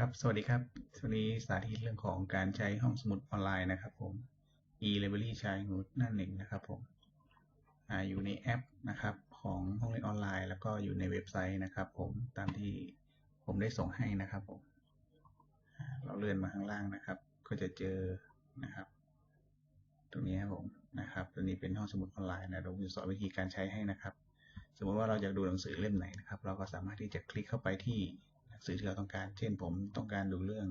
ครับ สวัสดีครับ วันนี้สาธิตเรื่องของการใช้ห้องสมุดออนไลน์นะครับผม e-library ใช้งูหน้าหนึ่งนะครับผมออยู่ในแอปนะครับของห้องเรียนออนไลน์ แล้วก็อยู่ในเว็บไซต์นะครับผม ตามที่ผมได้ส่งให้นะครับผม เราเลื่อนมาข้างล่างนะครับ ก็จะเจอนะครับ ตรงนี้ครับผมนะครับ ตัวนี้เป็นห้องสมุดออนไลน์นะเราจะสอนวิธีการใช้ให้นะครับ สมมติว่าเราอยากดูหนังสือเล่มไหนนะครับ เราก็สามารถที่จะคลิกเข้าไปที่ นังสือที่เราต้องการ เช่นผมต้องการดูเรื่อง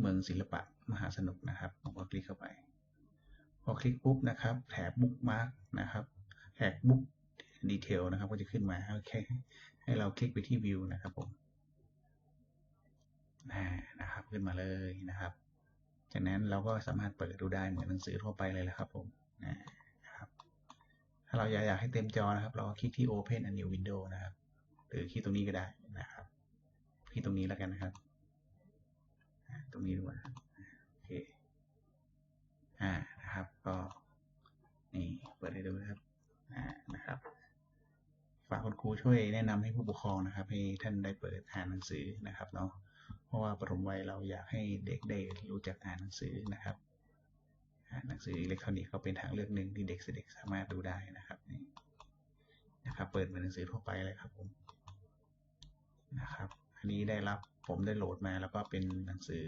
เมืองศิลปะมหาสนุกนะครับผมก็คลิกเข้าไป พอคลิกปุ๊บนะครับแถบบุ๊กมาร์กนะครับแท็กบุ๊กดีเทลนะครับ ก็จะขึ้นมาโอเคให้เราคลิกไปที่วิวนะครับผมนะครับขึ้นมาเลยนะครับจากนั้นเราก็สามารถเปิดดูได้เหมือนหนังสือทั่วไปเลยแหละครับผมนะครับ ถ้าเราอยากให้เต็มจอนะครับ เราก็คลิกที่ Open a new window นะครับ หรือคลิกตรงนี้ก็ได้นะครับ คลิกตรงนี้แล้วกันนะครับ ตรงนี้ดีกว่าโอเคอ่านะครับ ก็นี่เปิดให้ดูนะครับอ่านะครับ ฝากคุณครูช่วยแนะนำให้ผู้ปกครองนะครับ ให้ท่านได้เปิดอ่านหนังสือนะครับเนาะเพราะว่าปฐมวัยเราอยากให้เด็กได้รู้จักอ่านหนังสือนะครับอ่านหนังสืออิเล็กทรอนิกส์ก็เป็นทางเลือกหนึ่งที่เด็กเด็กสามารถดูได้นะครับนี่นะครับ เปิดเหมือนหนังสือทั่วไปเลยครับผมนะครับ อันนี้ได้รับผมได้โหลดมา แล้วก็เป็นหนังสือ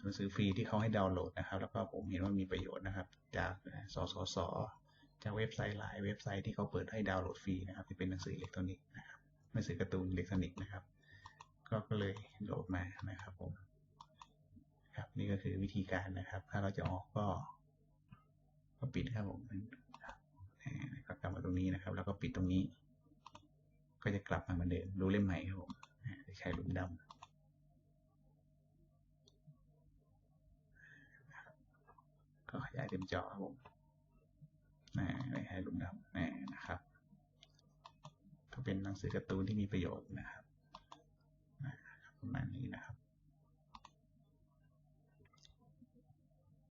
หนังสือฟรีที่เขาให้ดาวน์โหลดนะครับ แล้วก็ผมเห็นว่ามีประโยชน์นะครับ จากสสสจากเว็บไซต์หลายเว็บไซต์ที่เขาเปิดให้ดาวน์โหลดฟรีนะครับ ที่เป็นหนังสืออิเล็กทรอนิกส์นะครับหนังสือการ์ตูนอิเล็กทรอนิกส์นะครับ ก็เลยโหลดมานะครับผมครับนี่ก็คือวิธีการนะครับ ถ้าเราจะออกก็ก็ปิดครับผมก็กลับมาตรงนี้นะครับ แล้วก็ปิดตรงนี้ ก็จะกลับมาเหมือนเดิมรูเล่มใหม่ครับผมใช้หลุมดำก็ขยายเต็มจอครับผมนะขใายหลุมดำนะนะครับ ก็เป็นหนังสือการ์ตูนที่มีประโยชน์นะครับประมาณนี้นะครับ